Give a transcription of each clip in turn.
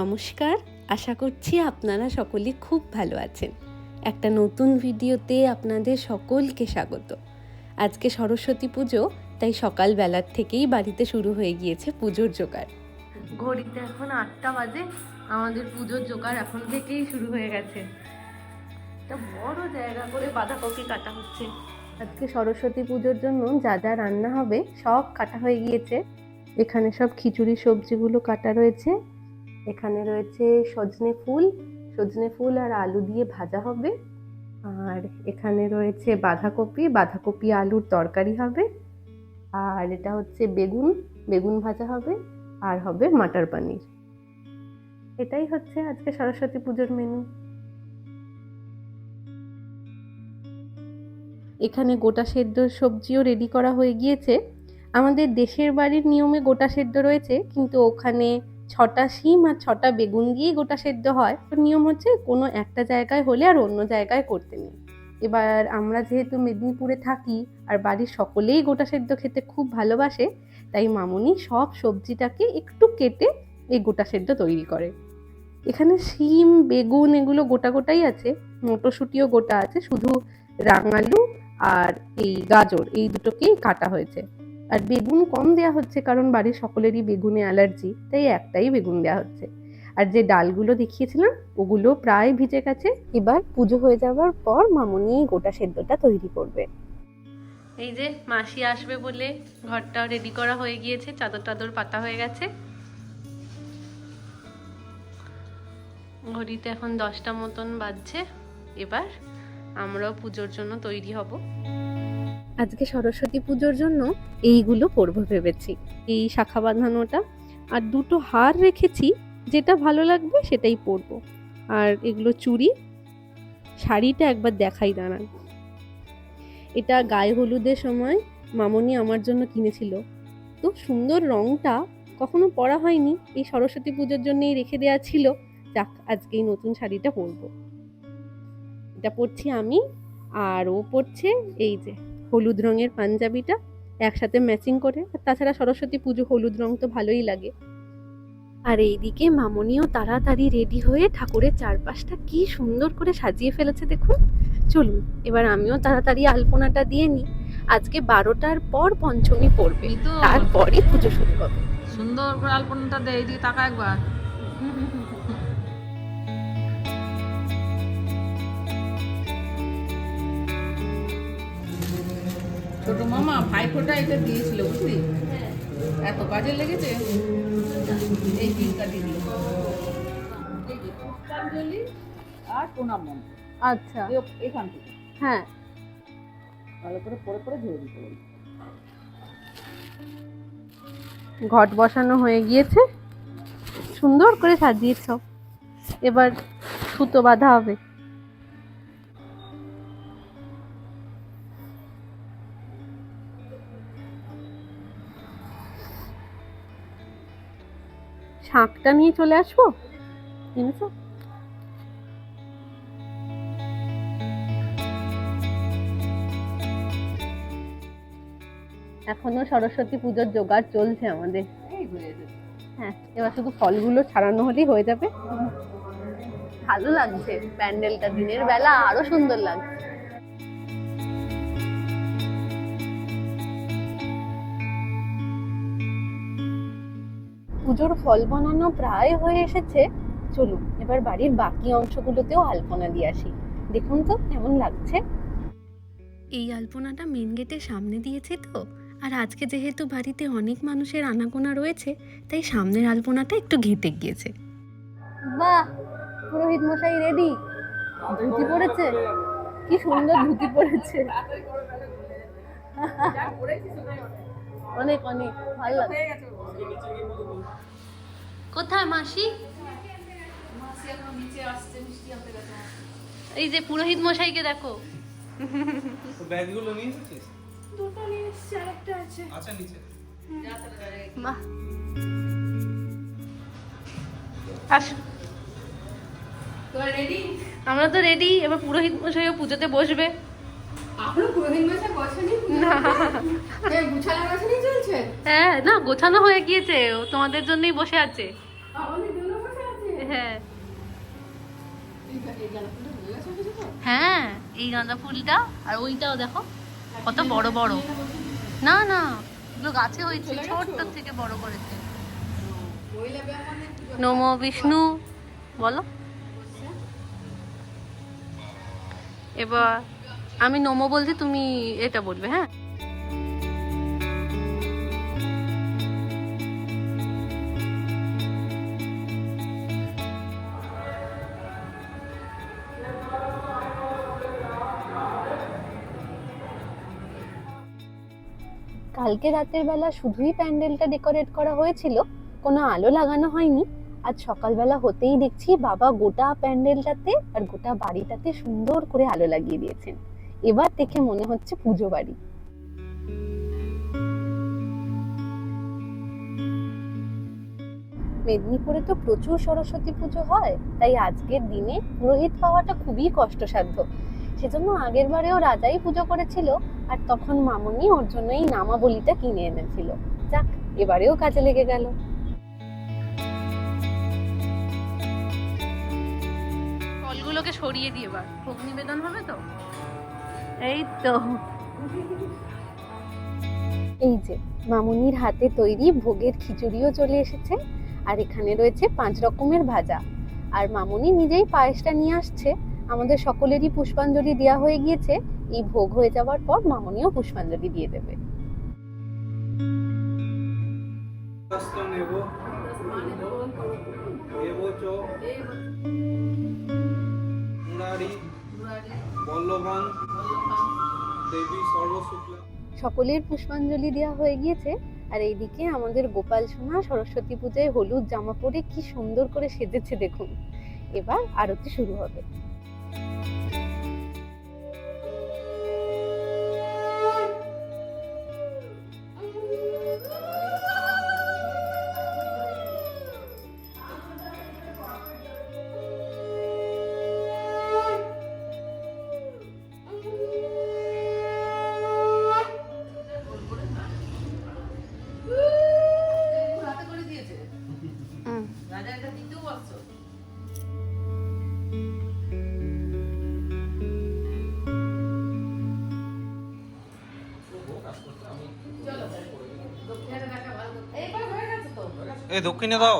নমস্কার। আশা করছি আপনারা সকলে খুব ভালো আছেন। একটা নতুন ভিডিওতে আপনাদের সকলকে স্বাগত। আজকে সরস্বতী পুজো তাই সকালবেলার থেকেই বাড়িতে শুরু হয়ে গিয়েছে পুজোর জোগাড়। ঘড়িতে এখন আটটা বাজে আমাদের পুজোর জোগাড় এখন থেকেই শুরু হয়ে গেছে। একটা বড় জায়গা করে বাঁধাকপি কাটা হচ্ছে। আজকে সরস্বতী পুজোর জন্য যা যা রান্না হবে সব কাটা হয়ে গিয়েছে। এখানে সব খিচুড়ি সবজিগুলো কাটা রয়েছে। এখানে রয়েছে সজনে ফুল সজনে ফুল আর আলু দিয়ে ভাজা হবে। আর এখানে রয়েছে বাঁধাকপি বাঁধাকপি আলুর তরকারি হবে। আর এটা হচ্ছে বেগুন বেগুন ভাজা হবে আর হবে মাটার পানির। এটাই হচ্ছে আজকে সরস্বতী পুজোর মেনু এখানে গোটা সেদ্ধ সবজিও রেডি করা হয়ে গিয়েছে। আমাদের দেশের বাড়ির নিয়মে গোটা সেদ্ধ রয়েছে, কিন্তু ওখানে ছটা শিম আর ছটা বেগুন দিয়ে গোটা সেদ্ধ হয়। তো নিয়ম হচ্ছে কোনো একটা জায়গায় হলে আর অন্য জায়গায় করতে নেই। এবার আমরা যেহেতু মেদিনীপুরে থাকি আর বাড়ির সকলেই গোটা সেদ্ধ খেতে খুব ভালোবাসে, তাই মামুনি সব সবজিটাকে একটু কেটে এই গোটা সেদ্ধ তৈরি করে। এখানে শিম, বেগুন এগুলো গোটা গোটাই আছে, মটরশুঁটিও গোটা আছে, শুধু রাঙালু আর এই গাজর, এই দুটোকেই কাটা হয়েছে। আর বেগুন কম দেওয়া হচ্ছে কারণ বাড়ির সকলেরই বেগুনে অ্যালার্জি, তাই একটাই বেগুন দেওয়া হচ্ছে। আর যে ডালগুলো দেখিয়েছিলাম, ওগুলো প্রায় ভিজে গেছে। এবার পুজো হয়ে যাওয়ার পর মামনি গোটা সেদ্ধটা তৈরি করবে। এই যে মাসি আসবে বলে ঘরটা রেডি করা হয়ে গিয়েছে, চাদর টাদর পাতা হয়ে গেছে। ঘড়িতে এখন দশটা মতন বাজছে, এবার আমরাও পুজোর জন্য তৈরি হব। আজকে সরস্বতী পুজোর জন্য এইগুলো পরবো ভেবেছি। এই শাখা বাঁধানোটা আর দুটো হার রেখেছি, যেটা ভালো লাগবে সেটাই পরবো। আর এগুলো চুড়ি, শাড়িটা একবার দেখাই দাঁড়ান। এটা গায়ে হলুদের সময় মামনি আমার জন্য কিনেছিল। তো সুন্দর রংটা কখনো পরা হয়নি, এই সরস্বতী পুজোর জন্যই রেখে দেওয়া ছিল। যাক আজকে এই নতুন শাড়িটা পরবো। এটা পরছি আমি, আর ও পরছে এই যে। হলুদ রঙের পাঞ্জাবিটা একসাথে ম্যাচিং করে আর তাছাড়া সরস্বতী পুজো হলুদ রং তো ভালোই লাগে। আর এইদিকে মামনিও তাড়াতাড়ি রেডি হয়ে ঠাকুরের চারপাশটা কি সুন্দর করে সাজিয়ে ফেলেছে দেখুন। চলুন এবার আমিও তাড়াতাড়ি আলপনাটা দিয়ে নিই। আজকে বারোটার পর পঞ্চমী পড়বে তারপরে পুজো শুরু হবে। সুন্দর করে আলপনাটা দেয় এদিকে তাকা একবার। ছোট মামা ভাইফোঁটা এটা দিয়েছিল বুঝলি? এত কাজে লেগেছে? এই এই পুষ্পাঞ্জলি আর প্রণাম আচ্ছা। এখান থেকে। হ্যাঁ। ভালো করে পরে পরে ধরে দিতে ঘট বসানো হয়ে গিয়েছে। সুন্দর করে সাজিয়েছ। এবার সুতো বাঁধা হবে। শাঁখটা নিয়ে চলে আসব? এনেছো এখনও সরস্বতী পুজোর জোগাড় চলছে আমাদের। হ্যাঁ এবার শুধু ফলগুলো ছাড়ানো হলেই হয়ে যাবে। ভালো লাগছে। প্যান্ডেলটা দিনের বেলা আরও সুন্দর লাগছে। পুজোর ফল বানানো প্রায় হয়ে এসেছে। চলুন এবার বাড়ির বাকি অংশগুলোতেও আলপনা দিয়ে আসি। দেখুন তো কেমন লাগছে? এই আলপনাটা মেন গেটের সামনে দিয়েছে তো। আর আজকে যেহেতু বাড়িতে অনেক মানুষের আনাগোনা রয়েছে তাই সামনের আলপনাটা একটু ঘেটে গিয়েছে। বাহ! পুরোহিত মশাই রেডি ধুতি পরেছে কি সুন্দর ধুতি পরেছে অনেক অনেক ভালো লাগে কোথায় মাসি? এই যে পুরোহিত মশাইকে দেখো। ব্যাগগুলো নিয়ে এসেছিস? আচ্ছা নিচে। বাহ আসো। আমরা তো রেডি এবার পুরোহিত মশাইও পুজোতে বসবে। হ্যাঁ না গোছানো হয়ে গিয়েছে। তোমাদের জন্যই বসে আছে। হ্যাঁ। এই গাঁদা ফুলটা হয়ে এই গাঁদা ফুলটা আর ওইটাও দেখো। কত বড় বড়। না না এগুলো গাছে হয়েছে ছোট্ট থেকে বড় করেছে। মানে নমো বিষ্ণু। বলো। এবার আমি নমো বলছি, তুমি এটা বলবে হ্যাঁ? কালকে রাতের বেলা শুধুই প্যান্ডেলটা ডেকোরেট করা হয়েছিল, কোনো আলো লাগানো হয়নি। আজ সকালবেলা হতেই দেখছি বাবা গোটা প্যান্ডেলটাতে আর গোটা বাড়িটাতে সুন্দর করে আলো লাগিয়ে দিয়েছেন। এবার দেখে মনে হচ্ছে পুজো বাড়ি। মেদিনীপুরে তো প্রচুর সরস্বতী পুজো হয়, তাই আজকের দিনে পুরোহিত পাওয়াটা খুবই কষ্টসাধ্য। সেজন্য আগের বারেও রাজাই পুজো করেছিল, আর তখন মামনি ওর জন্য এই নামাবলিটা কিনে এনেছিল। যাক, এবারেও কাজে লেগে গেল। ফলগুলোকে সরিয়ে দিয়ে এবার। ভোগ নিবেদন হবে তো? এই তো। এই যে মামুনির হাতে তৈরি ভোগের খিচুড়িও চলে এসেছে আর এখানে রয়েছে পাঁচ রকমের ভাজা। আর মামুনি নিজেই পায়েসটা নিয়ে আসছে। আমাদের সকলেরই পুষ্পাঞ্জলি দেওয়া হয়ে গিয়েছে। এই ভোগ হয়ে যাওয়ার পর মামুনিও পুষ্পাঞ্জলি দিয়ে দেবে। বল্লভান। সকলের পুষ্পাঞ্জলি দেওয়া হয়ে গিয়েছে। আর এইদিকে আমাদের গোপাল সোনা সরস্বতী পূজায় হলুদ জামা পরে কি সুন্দর করে সেজেছে দেখুন। এবার আরতি শুরু হবে। এই দক্ষিণে দাও।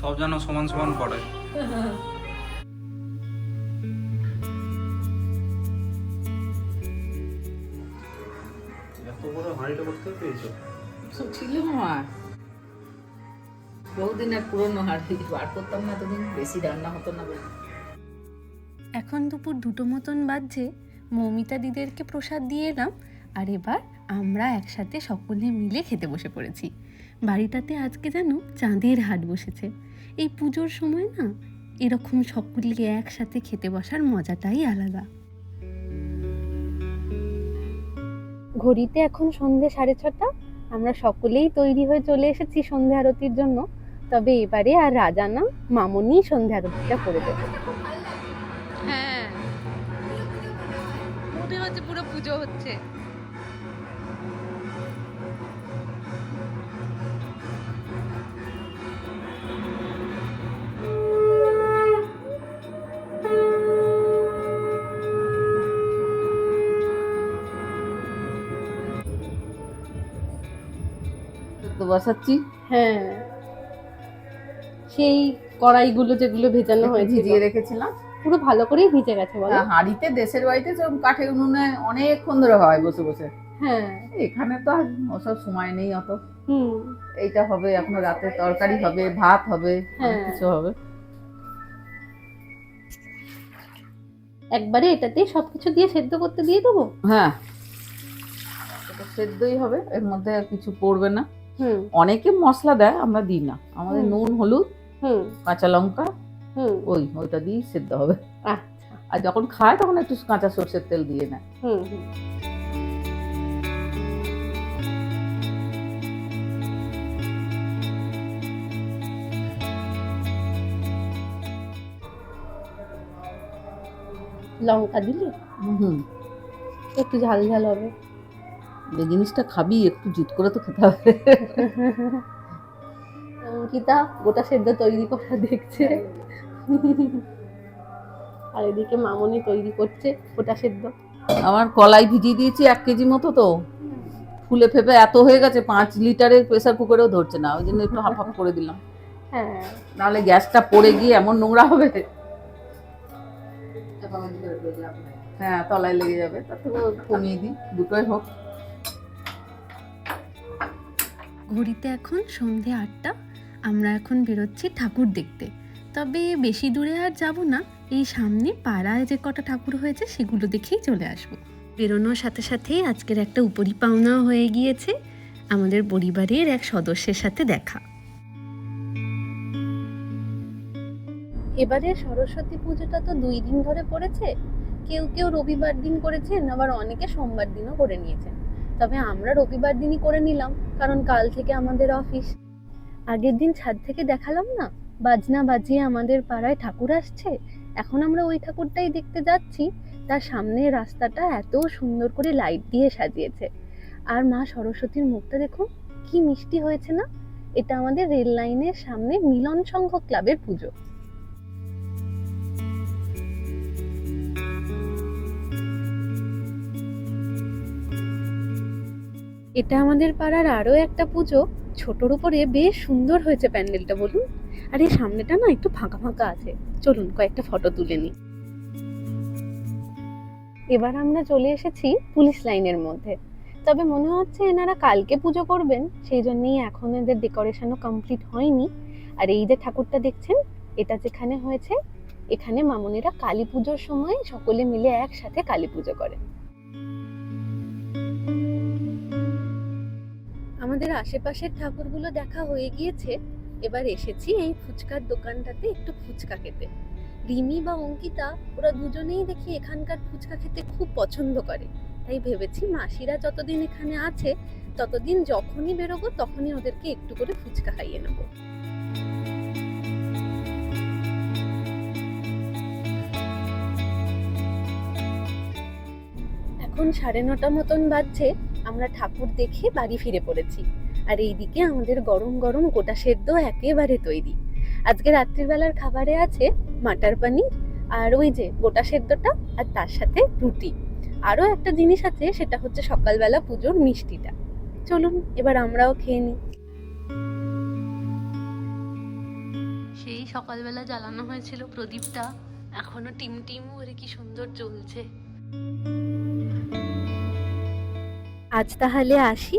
সব যেন সমান সমান পড়ে। ছিল বহুদিন আর পুরনো হাড়ি বার করতাম না এতদিন বেশি রান্না হতো না বলে। এখন দুপুর দুটো মতন বাজছে। মৌমিতা দিদেরকে প্রসাদ দিয়ে এলাম, আর এবার আমরা একসাথে সকলে মিলে খেতে বসে পড়েছি। বাড়িটাতে আজকে যেন চাঁদের হাট বসেছে। এই পুজোর সময় না এরকম সকলে একসাথে খেতে বসার মজাটাই আলাদা। ঘড়িতে এখন সন্ধে সাড়ে ছটা, আমরা সকলেই তৈরি হয়ে চলে এসেছি সন্ধে আরতির জন্য। তবে এবারে আর রাজা না, মামনি সন্ধে আরতিটা করে দেবে। মনে হচ্ছে পুরো পুজো হচ্ছে। তো বসাচ্ছি? হ্যাঁ। সেই কড়াইগুলো যেগুলো ভেজানো হয়েছে ভিজিয়ে রেখেছিলাম। পুরো ভালো করেই ভিজে গেছে বলো? আর হাঁড়িতে দেশের বাড়িতে যেরকম কাঠের উনুনে অনেকক্ষণ ধরে হয় বসে বসে। হ্যাঁ। এখানে তো আর ওসব সময় নেই অত। হুম। এইটা হবে এখনও রাতে তরকারি হবে ভাত হবে হ্যাঁ। কিছু হবে। একবারে এটাতেই সবকিছু দিয়ে সেদ্ধ করতে দিয়ে দেবো? হ্যাঁ। এটা সেদ্ধই হবে এর মধ্যে আর কিছু পড়বে না। অনেকে মশলা দেয় আমরা দিই না। আমাদের নুন হলুদ কাঁচা লঙ্কা হুম। ওই ওইটা দিয়েই সেদ্ধ হবে। আচ্ছা। আর যখন খায় তখন একটু কাঁচা সর্ষের তেল দিয়ে নেয়। হুম হুম। লঙ্কা দিলে? হুম। একটু ঝাল ঝাল হবে। যে জিনিসটা খাবি একটু জুত করে তো খেতে হবে। অঙ্কিতা গোটা সেদ্ধ তৈরি করা দেখছে। আর এদিকে মামনি তৈরি করছে গোটা সেদ্ধ। আমার কলাই ভিজিয়ে দিয়েছি এক কেজি মতো তো। ফুলে ফেপে এত হয়ে গেছে পাঁচ লিটারের প্রেসার কুকারেও ধরছে না ওই জন্য একটু হাফ হাফ করে দিলাম। হ্যাঁ। নাহলে গ্যাসটা পড়ে গিয়ে এমন নোংরা হবে। হ্যাঁ তলায় লেগে যাবে তার থেকে কমিয়ে দিই দুটোই হোক। ঘড়িতে এখন সন্ধে আটটা আমরা এখন বেরোচ্ছি ঠাকুর দেখতে। তবে বেশি দূরে আর যাব না। এই সামনে পাড়ায় যে কটা ঠাকুর হয়েছে, সেগুলো দেখেই চলে আসব। বেরোনোর সাথে সাথেই আজকের একটা উপরি পাওনাও হয়ে গিয়েছে। আমাদের পরিবারের এক সদস্যের সাথে দেখা। এবারে সরস্বতী পুজোটা তো দুই দিন ধরে পড়েছে। কেউ কেউ রবিবার দিন করেছেন, আবার অনেকে সোমবার দিনও করে নিয়েছেন। তবে আমরা রবিবার দিনই করে নিলাম, কারণ কাল থেকে আমাদের অফিস। আগের দিন ছাদ থেকে দেখালাম না? বাজনা বাজিয়ে আমাদের পাড়ায় ঠাকুর আসছে। এখন আমরা ওই ঠাকুরটাই দেখতে যাচ্ছি। তার সামনে রাস্তাটা এত সুন্দর করে লাইট দিয়ে সাজিয়েছে। আর মা সরস্বতীর মুখটা দেখুন, কি মিষ্টি হয়েছে না? এটা আমাদের রেল লাইনের সামনে মিলন সংঘ ক্লাবের পুজো। এটা আমাদের পাড়ার আরও একটা পুজো। ছোটর উপরে বেশ সুন্দর হয়েছে প্যান্ডেলটা, বলুন। আর এই সামনেটা না একটু ফাঁকা ফাঁকা আছে। চলুন, কয়েকটা ফটো তুলে নিই। এবার আমরা চলে এসেছি পুলিশ লাইনের মধ্যে। তবে মনে হচ্ছে এনারা কালকে পুজো করবেন, সেই জন্যই এখন এদের ডেকোরেশনও কমপ্লিট হয়নি। আর এই যে ঠাকুরটা দেখছেন, এটা যেখানে হয়েছে, এখানে মামনিরা কালী পুজোর সময় সকলে মিলে একসাথে কালী পুজো করে। আমাদের আশেপাশের ঠাকুরগুলো দেখা হয়ে গিয়েছে। এবার এসেছি এই ফুচকার দোকানটাতে একটু ফুচকা খেতে। রিমি বা অঙ্কিতা, ওরা দুজনেই দেখি এখানকার ফুচকা খেতে খুব পছন্দ করে। তাই ভেবেছি মাসিরা যতদিন এখানে আছে, ততদিন যখনই বেরোবো তখনই ওদেরকে একটু করে ফুচকা খাইয়ে নেব। এখন সাড়ে নটা মতন বাজছে, আমরা ঠাকুর দেখে বাড়ি ফিরে পড়েছি। আর এইদিকে আমাদের গরম গরম গোটা সেদ্ধ একেবারে তৈরি। আজকে রাত্রিবেলার খাবারে আছে মাটার পানির আর ওই যে গোটা সেদ্ধটা আর তার সাথে রুটি। আরও একটা জিনিস আছে সেটা হচ্ছে সকালবেলা পুজোর মিষ্টিটা। চলুন এবার আমরাও খেয়ে নিই। সেই সকালবেলা জ্বালানো হয়েছিল প্রদীপটা। এখনও টিম টিম করে কি সুন্দর জ্বলছে। আজ তাহলে আসি।